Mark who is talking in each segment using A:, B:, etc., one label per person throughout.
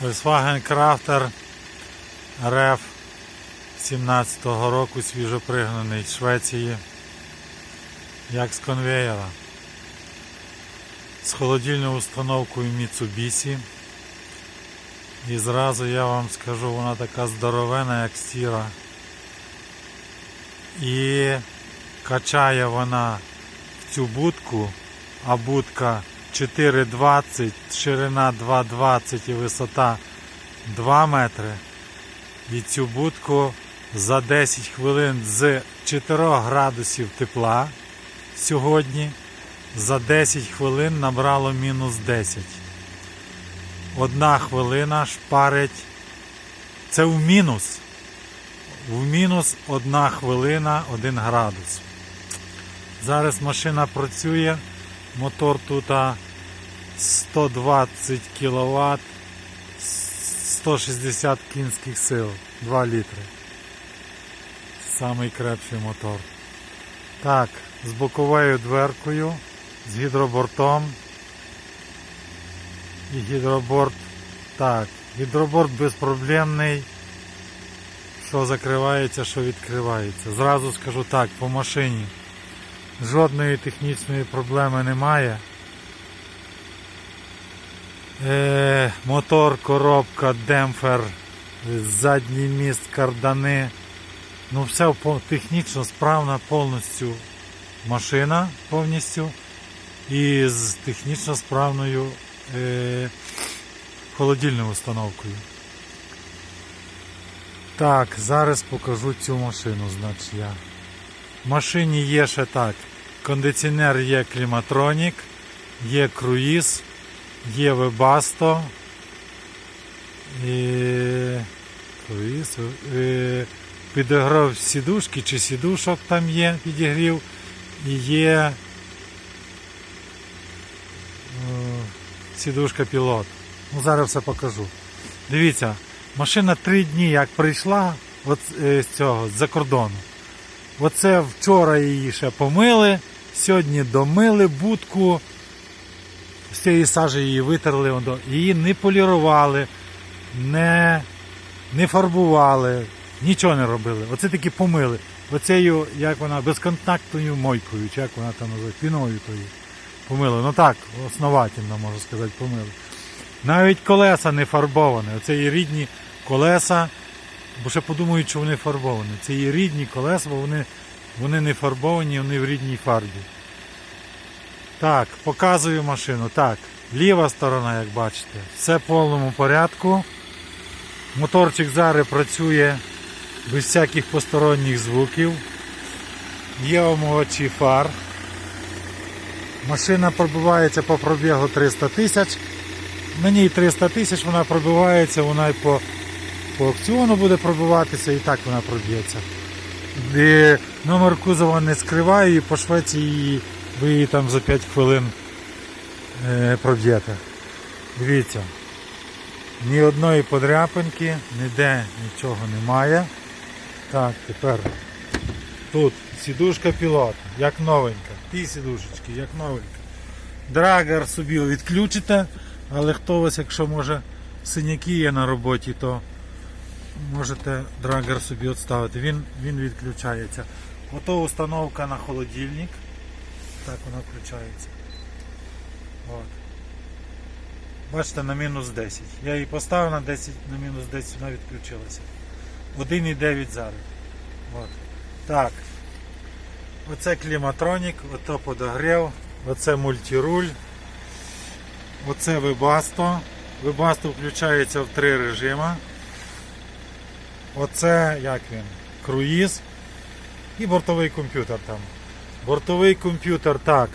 A: Volkswagen Crafter RF 17-го року свіжопригнаний з Швеції. Як з конвеєра. З холодильною установкою Mitsubishi. І зразу я вам скажу, вона така здоровена, як сіра. І качає вона в цю будку, а будка 4,20, ширина 2,20 і висота 2 метри. І цю будку за 10 хвилин з 4 градусів тепла сьогодні за 10 хвилин набрало мінус 10. Одна хвилина шпарить. Це в мінус. В мінус одна хвилина, 1 градус. Зараз машина працює. Мотор тут 120 кВт, 160 кінських сил, 2 літри. Самий крепший мотор. Так, з боковою дверкою, з гідробортом. І гідроборт. Так, гідроборт безпроблемний. Що закривається, що відкривається. Зразу скажу так, по машині жодної технічної проблеми немає. Е, мотор, коробка, демпфер, задній міст, кардани. Ну, все технічно справна повністю машина повністю і з технічно справною е, холодильною установкою. Так, зараз покажу цю машину, значить я. В машині є ще так. Кондиціонер є кліматронік, є круїз, є вебасто. І... Е, Підіграв сідушки чи сідушок там є, підігрів. І є е, сідушка пілот. Ну, зараз все покажу. Дивіться, машина три дні як прийшла от, е, з цього, з-за кордону. Оце вчора її ще помили, сьогодні домили будку, з цієї сажі її витерли, її не полірували, не, не фарбували, нічого не робили. Оце таки помили. Оцею, як вона, безконтактною мойкою, чи як вона там називає, піною тою. Помили. Ну так, основательно, можна сказати, помили. Навіть колеса не фарбовані. Оце є рідні колеса, бо ще подумають, що вони фарбовані. Це є рідні колеса, бо вони, вони не фарбовані, вони в рідній фарбі. Так, показую машину. Так, ліва сторона, як бачите, все в повному порядку. Моторчик зараз працює без всяких посторонніх звуків. Є омивачі фар. Машина пробивається по пробігу 300 тисяч. На ній 300 тисяч вона пробивається, вона і по, по аукціону буде пробиватися, і так вона проб'ється. Номер кузова не скриваю, і по Швеції її- ви її там за 5 хвилин е, проб'єте. Дивіться, ні одної подряпинки, ніде нічого немає. Так, тепер тут сідушка пілота, як новенька. Ті сідушечки, як новенька. Драгер собі відключите, але хто у вас, якщо може синяки є на роботі, то можете драгер собі відставити. Він, він відключається. Ото установка на холодильник. Так вона включається. От. Бачите, на мінус 10. Я її поставив на 10, на мінус 10, вона відключилася. 1,9 зараз. От. Так. Оце кліматронік, ото подогрів, оце мультируль, оце вебасто. Вебасто включається в три режими. Оце як він? Круїз і бортовий комп'ютер там. Бортовий комп'ютер так.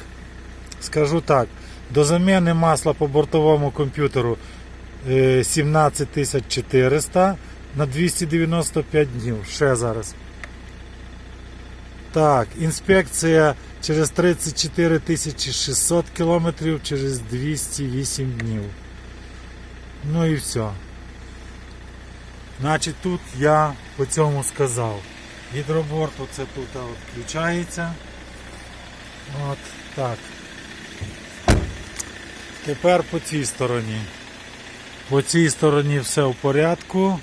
A: Скажу так. До заміни масла по бортовому комп'ютеру е, 17400 на 295 днів. Ще зараз. Так, інспекція через 34 600 кілометрів через 208 днів. Ну і все. Значить, тут я по цьому сказав. Гідроборт оце тут включається. От так. Тепер по цій стороні. По цій стороні все в порядку.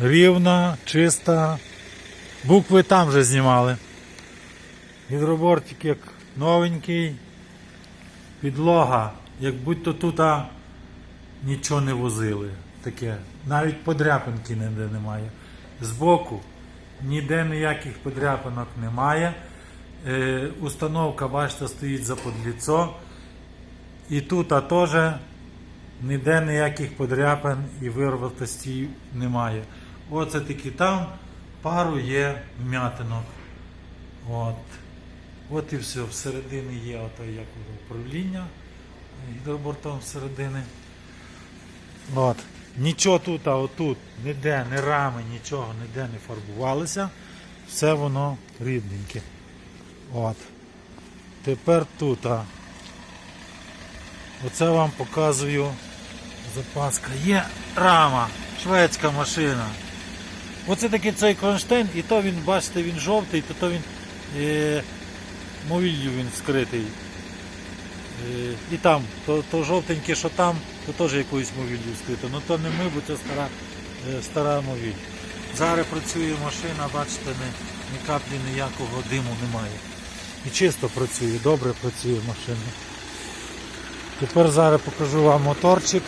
A: Рівна, чиста. Букви там вже знімали. Гідробортик як новенький. Підлога, як будь-то тут нічого не возили. Таке. Навіть подряпинки ніде немає. Збоку ніде ніяких подряпинок немає. Е, установка, бачите, стоїть за подліцо. І тут а теж ніде ніяких подряпин і вирватості немає. Оце тільки там пару є вмятинок. От. От і все. Всередині є ото як управління гідробортом всередини. От. Нічого тут, а отут, ніде, ні рами, нічого, ніде не фарбувалося. Все воно рідненьке. От. Тепер тут. А. Оце вам показую запаска. Є рама, шведська машина. Оце такий цей кронштейн, і то він, бачите, він жовтий, то, то він е, мовіллю він скритий. Е, і там, то, то жовтеньке, що там, то теж якоюсь мовіллю скрито. Ну то не ми, бо це стара, е, стара мовіль. Зараз працює машина, бачите, ні, ні каплі ніякого диму немає. І чисто працює, добре працює машина. Тепер зараз покажу вам моторчик.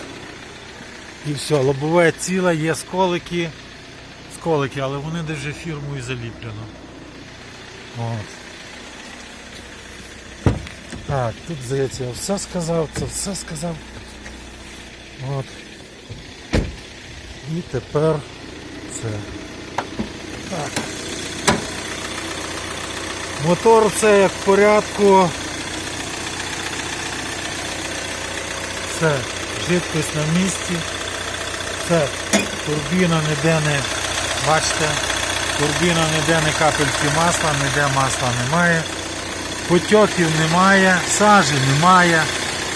A: І все, лобове ціле, є сколики. Сколики, але вони десь вже фірмою заліплено. От. Так, тут здається, я все сказав, це все сказав. От. І тепер це. Так. Мотор це як в порядку. Все, жидкость на місці. Все, турбіна ніде не, бачите, турбіна ніде не капельки масла, ніде масла немає. Потьоків немає, сажі немає.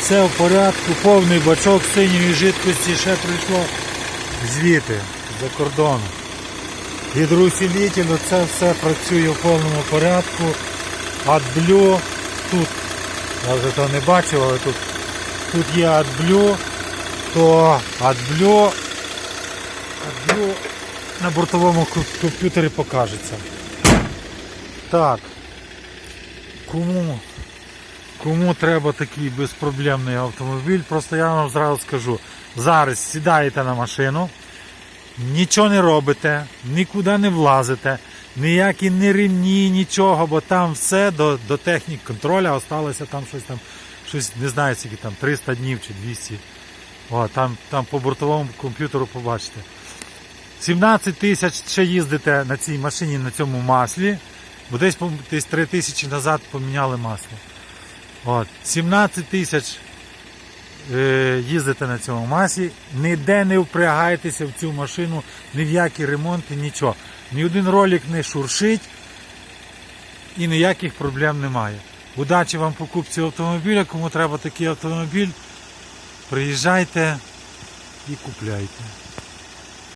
A: Все в порядку, повний бачок синьої жидкості ще прийшло звідти, за кордону. Гідроусилитель, це все працює в повному порядку. AdBlue, тут, я вже то не бачив, але тут, тут є AdBlue, то AdBlue, AdBlue на бортовому комп'ютері покажеться. Так. Кому, кому треба такий безпроблемний автомобіль, просто я вам зразу скажу. Зараз сідаєте на машину, нічого не робите, нікуди не влазите, ніякі не ремні, нічого, бо там все до, до технік контроля осталося там щось там, щось не знаю, скільки там 300 днів чи 200. О, там, там по бортовому комп'ютеру побачите. 17 тисяч ще їздите на цій машині на цьому маслі, бо десь, десь 3 тисячі назад поміняли масло. От. 17 тисяч їздите на цьому масі, ніде не впрягайтеся в цю машину, ні в які ремонти, нічого. Ні один ролик не шуршить і ніяких проблем немає. Удачі вам покупці автомобіля, кому треба такий автомобіль, приїжджайте і купляйте.